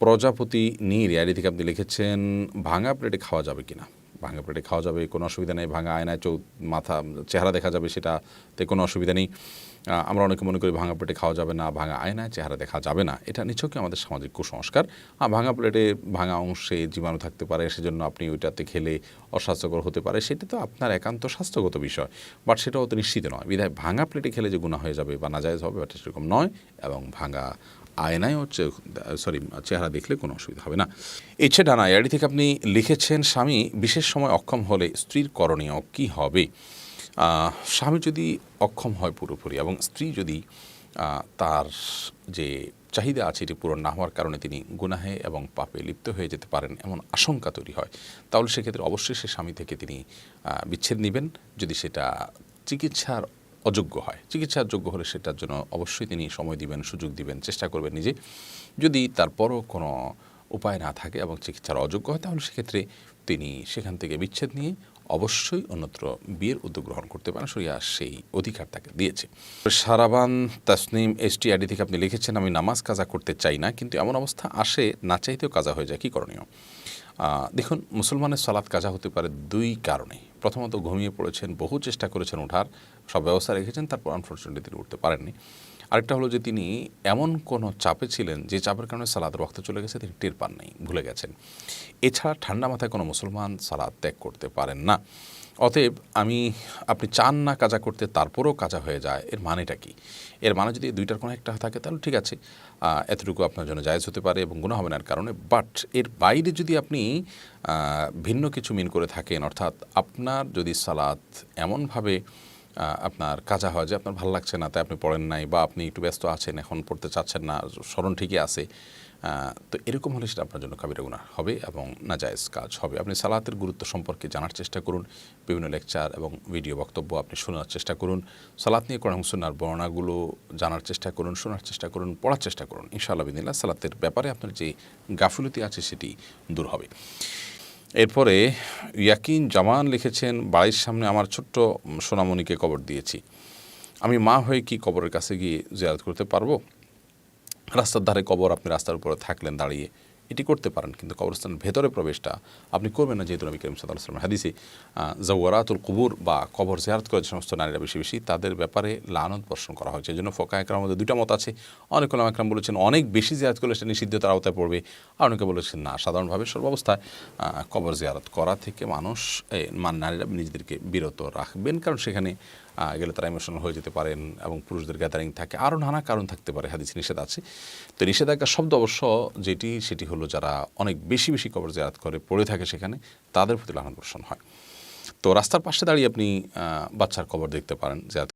প্রজাপতি নীর আইডি থেকে আপনি লিখেছেন, ভাঙা প্লেটে খাওয়া যাবে কিনা? ভাঙা প্লেটে খাওয়া যাবে, কোনো অসুবিধা নেই, ভাঙা আয়নায় চৌ মাথা, চেহারা দেখা যাবে, সেটাতে কোনো অসুবিধা নেই। আমরা অনেকে মনে করি ভাঙা প্লেটে খাওয়া যাবে না, ভাঙা আয়নায় চেহারা দেখা যাবে না। এটা নিছকই আমাদের সামাজিক কুসংস্কার। আর ভাঙা প্লেটে ভাঙা অংশে জীবাণু থাকতে পারে, সেজন্য আপনি ওইটাতে খেলে অস্বাস্থ্যকর হতে পারে। সেটা তো আপনার একান্ত স্বাস্থ্যগত বিষয় বাট সেটাও তো নিশ্চিত নয়। বিধায় ভাঙা প্লেটে খেলে যে গুণা হয়ে যাবে বা নাজায়জ হবে এটা সেরকম নয়, এবং ভাঙা আয়নায় হচ্ছে সরি, চেহারা দেখলে কোনো অসুবিধা হবে না। ইচ্ছে ডানা এআডি থেকে আপনি লিখেছেন, স্বামী, বিশেষ সময় অক্ষম হলে স্ত্রীর করণীয় কি হবে? স্বামী যদি অক্ষম হয় পুরোপুরি এবং স্ত্রী যদি তার যে চাহিদা আছে এটি পূরণ না হওয়ার কারণে তিনি গুনাহে এবং পাপে লিপ্ত হয়ে যেতে পারেন এমন আশঙ্কা তৈরি হয়, তাহলে সেক্ষেত্রে অবশ্যই সে স্বামী থেকে তিনি বিচ্ছেদ নেবেন। যদি সেটা চিকিৎসার অযোগ্য হয়। চিকিৎসার যোগ্য হলে সেটার জন্য অবশ্যই তিনি সময় দিবেন, সুযোগ দিবেন, চেষ্টা করবেন নিজে। যদি তারপরও কোনো উপায় না থাকে এবং চিকিৎসার অযোগ্য হয়, তাহলে সেক্ষেত্রে তিনি সেখান থেকে বিচ্ছেদ নিয়ে অবশ্যই অন্যত্র বিয়ের উদ্যোগ গ্রহণ করতে পারেন। সরিয়া সেই অধিকার তাকে দিয়েছে। সারাবান, তাসনিম এসটি আইডি থেকে আপনি লিখেছেন, আমি নামাজ কাজা করতে চাই না, কিন্তু এমন অবস্থা আসে, না চাইতেও কাজা হয়ে যায়। কী করণীয়? দেখুন, মুসলমানের সালাত কাজা হতে পারে দুই কারণে। প্রথমত, ঘুমিয়ে পড়েছেন, বহু চেষ্টা করেছেন ওঠার সব ব্যবস্থা রেখেছেন, তারপর আনফর্চুনেটলি তিনি উঠতে পারেননি। আরেকটা হলো যে তিনি এমন কোনো চাপে ছিলেন যে চাপের কারণে সালাদ রক্ত চলে গেছে, তিনি টের পান নাই, ভুলে গেছেন। এছাড়া ঠান্ডা মাথায় কোনো মুসলমান সালাদ ত্যাগ করতে পারেন না। অতএব আমি, আপনি চান না কাজা করতে, তারপরেও কাজা হয়ে যায়, এর মানেটা কি? এর মানে যদি দুইটার কোনো একটা থাকে, তাহলে ঠিক আছে এতটুকু আপনার জন্য জায়েজ হতে পারে এবং গুণা হবে না এর কারণে। বাট এর বাইরে যদি আপনি ভিন্ন কিছু মিন করে থাকেন, অর্থাৎ আপনার যদি সালাত এমনভাবে আপনার কাজা হয় যে আপনার ভালো লাগছে না, তাই আপনি পড়েন নাই বা আপনি একটু ব্যস্ত আছেন, এখন পড়তে চাচ্ছেন না, স্মরণ ঠিকই আছে। তো এরকম হলে সেটা আপনার জন্য কাবিরা গুণা হবে এবং নাজায়েজ কাজ হবে। আপনি সালাতের গুরুত্ব সম্পর্কে জানার চেষ্টা করুন, বিভিন্ন লেকচার এবং ভিডিও বক্তব্য আপনি শোনার চেষ্টা করুন, সালাত নিয়ে কোরআন সুন্নার বর্ণাগুলো জানার চেষ্টা করুন, শোনার চেষ্টা করুন, পড়ার চেষ্টা করুন। ইনশাআল্লাহ বিদিল্লা সালাতের ব্যাপারে আপনার যে গাফিলতি আছে সেটি দূর হবে। এরপরে ইয়াকিন জামান লিখেছেন, বাড়ির সামনে আমার ছোট্ট সোনামণিকে কবর দিয়েছি। আমি মা হয়ে কি কবরের কাছে গিয়ে জিয়ারত করতে পারব? রাস্তার ধারে কবর আপনি রাস্তার উপরে থাকলেন দাঁড়িয়ে। এটি করতে পারেন, কিন্তু কবরস্থানের ভেতরে প্রবেশটা আপনি করবেন না, যেহেতু নবী করিম সাল্লাহ সাল্লাম হাদিসে জওয়ারাতুল কুবুর বা কবর জিয়ারত করে যে সমস্ত নারীরা বেশি বেশি, তাদের ব্যাপারে লানত বর্ষণ করা হয়েছে। এই জন্য ফোকা একরাম মধ্যে দুইটা মত আছে। অনেক ওলামা একরাম বলেছেন, অনেক বেশি জিয়ারত করলে সেটা নিষিদ্ধতার আওতায় পড়বে। আর অনেকে বলেছেন, না, সাধারণভাবে সর্বাবস্থায় কবর জিয়ারত করা থেকে মানুষ মান, নারীরা নিজেদেরকে বিরত রাখবেন, কারণ সেখানে গেলে তারা ইমোশনাল হয়ে যেতে পারেন এবং পুরুষদের গ্যাদারিং থাকে। আরও নানা কারণ থাকতে পারে, হাদিস নিষেধ আছে। তো নিষেধাজ্ঞা শব্দ অবশ্য যেটি, সেটি হলো যারা অনেক বেশি বেশি কবর জায়াত করে, পড়ে থাকে সেখানে, তাদের প্রতি লালন পোষণ হয়। তো রাস্তার পাশে দাঁড়িয়ে আপনি বাচ্চার কবর দেখতে পারেন জায়াত